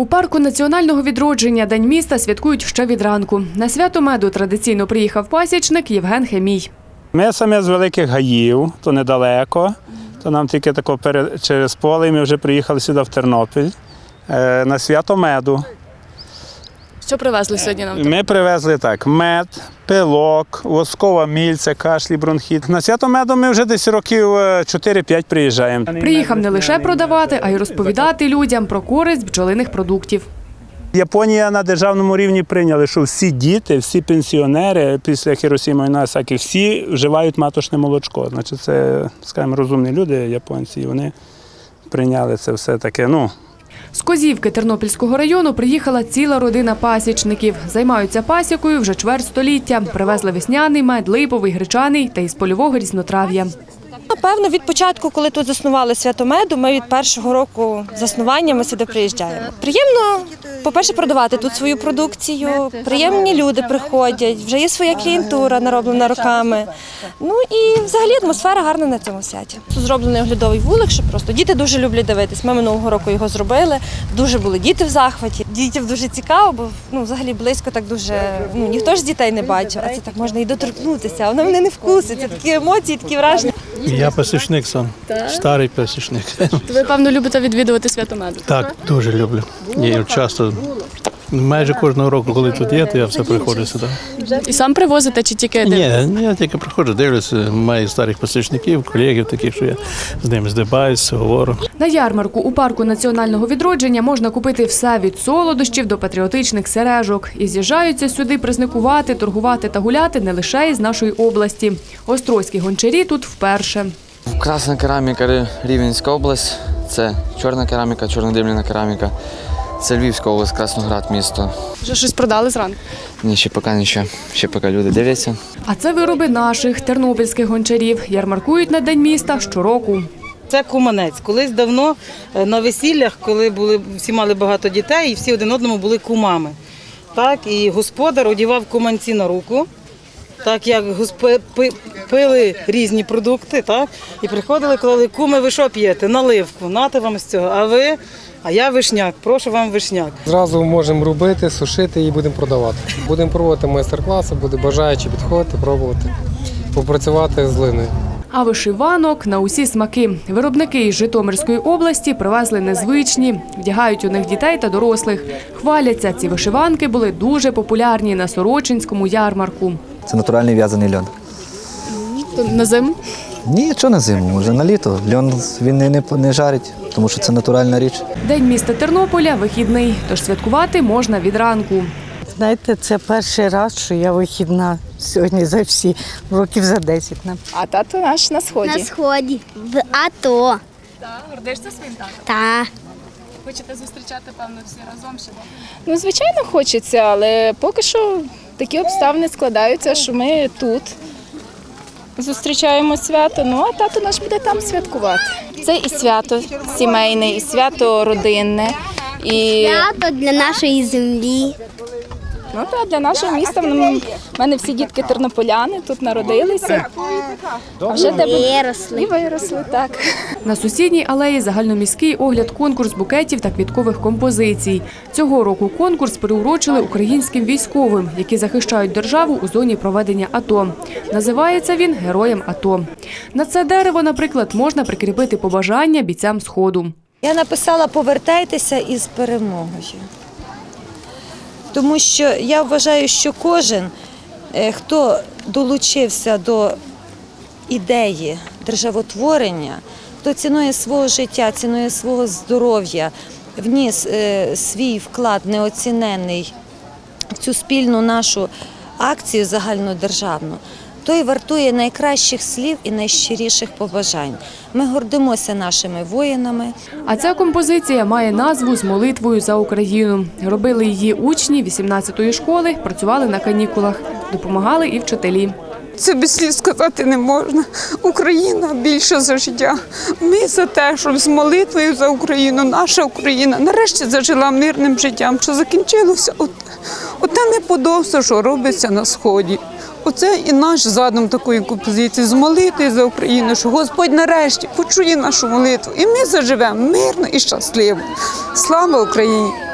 У парку національного відродження День міста святкують ще від ранку. На свято меду традиційно приїхав пасічник Євген Хемій. Ми самі з великих гаїв, то недалеко, то нам тільки тако через поле, ми вже приїхали сюди в Тернопіль е, на свято меду. Що привезли сьогодні нам? Ми привезли так: мед, пилок, воскова мільця, кашлі, бронхіт. На свято меду ми вже десь років е, 4-5 приїжджаємо. Приїхав не лише продавати, а й розповідати людям про користь бджолиних продуктів. Японія на державному рівні прийняли, що всі діти, всі пенсіонери після Хіросіми і Нагасакі, всі вживають маточне молочко. Значить, це, скажімо, розумні люди, японці, і вони прийняли це все таке. Ну, З Козівки Тернопільського району приїхала ціла родина пасічників. Займаються пасікою вже чверть століття. Привезли весняний мед, липовий, гречаний та із польового різнотрав'я. Напевно, від початку, коли тут заснували святомеду, ми від першого року заснування ми сюди приїжджаємо. Приємно, по-перше, продавати тут свою продукцію. Приємні люди приходять, вже є своя клієнтура, нароблена роками. Ну і взагалі атмосфера гарна на цьому святі. Тут зроблений оглядовий вулик, що просто діти дуже люблять дивитись. Ми минулого року його зробили. Дуже були діти в захваті. Дітям дуже цікаво, бо ну взагалі близько так дуже. Ну ніхто ж дітей не бачив, а це так можна і доторкнутися. Воно мене не вкусить. Це такі емоції, такі враження. Я пасічник сам, старий пасічник. Ви, певно, любите відвідувати свято меду. Так, дуже люблю. Я часто, майже кожного року, коли тут є, то я все приходжу сюди. І сам привозите чи тільки Ні, ні, я тільки приходжу, дивлюся, маю старих пасічників, колегів таких, що я з ними здибаюся, говорю. На ярмарку у парку національного відродження можна купити все від солодощів до патріотичних сережок. І з'їжджаються сюди призникувати, торгувати та гуляти не лише із нашої області. Острозькі гончарі тут вперше. Красна кераміка Рівненська область, це чорна кераміка, чорнодимляна кераміка. Це Львівська область, Красноград, місто. Вже щось продали зранку. Ні, ще поки нічого, ще поки люди дивляться. А це вироби наших тернопільських гончарів. Ярмаркують на день міста щороку. Це куманець. Колись давно е, на весіллях, коли були всі мали багато дітей, і всі один одному були кумами. Так, і господар одягав куманці на руку, так як пили різні продукти, так, і приходили, казали, куми, ви що п'єте? Наливку, нате вам з цього. А ви, а я вишняк, прошу вам вишняк. Зразу можемо робити, сушити і будемо продавати. Будемо проводити майстер-класи, буде бажаючі підходити, пробувати, попрацювати з глиною. А вишиванок на усі смаки. Виробники із Житомирської області привезли незвичні, вдягають у них дітей та дорослих. Хваляться, ці вишиванки були дуже популярні на Сорочинському ярмарку. Це натуральний в'язаний льон. На зиму? Ні, що на зиму, може на літо. Льон він не, не, не жарить, тому що це натуральна річ. День міста Тернополя вихідний, тож святкувати можна від ранку. Знаєте, це перший раз, що я вихідна сьогодні за всі років за 10. нам. А тато наш на сході. На сході, в АТО. Гордишся своїм татом? Та Хочете зустрічати, певно, всі разом ще? Ну, звичайно, хочеться, але поки що такі обставини складаються, що ми тут зустрічаємо свято. Ну а тато наш буде там святкувати. Це і свято сімейне, і свято родинне. І свято для нашої землі. Ну, та, для нашого міста в мене всі дітки тернополяни тут народилися. А вже де Виросли. і виросли так. На сусідній алеї загальноміський огляд конкурс букетів та квіткових композицій. Цього року конкурс приурочили українським військовим, які захищають державу у зоні проведення АТО. Називається він Героєм АТО. На це дерево, наприклад, можна прикріпити побажання бійцям Сходу. Я написала повертайтеся із перемогою. Тому що я вважаю, що кожен, е, хто долучився до ідеї державотворення, хто цінує свого життя, цінує свого здоров'я, вніс е, свій вклад неоцінений в цю спільну нашу акцію загальнодержавну, той вартує найкращих слів і найщиріших побажань. Ми гордимося нашими воїнами. А ця композиція має назву з молитвою за Україну. Робили її учні 18-ї школи, працювали на канікулах, допомагали і вчителі. Це без слів сказати не можна. Україна більше за життя. Ми за те, щоб з молитвою за Україну, наша Україна нарешті зажила мирним життям, що закінчилося от, оте неподобство, що робиться на сході. Оце і наш задум такої композиції з молитвою за Україну, що Господь нарешті почує нашу молитву, і ми заживемо мирно і щасливо. Слава Україні!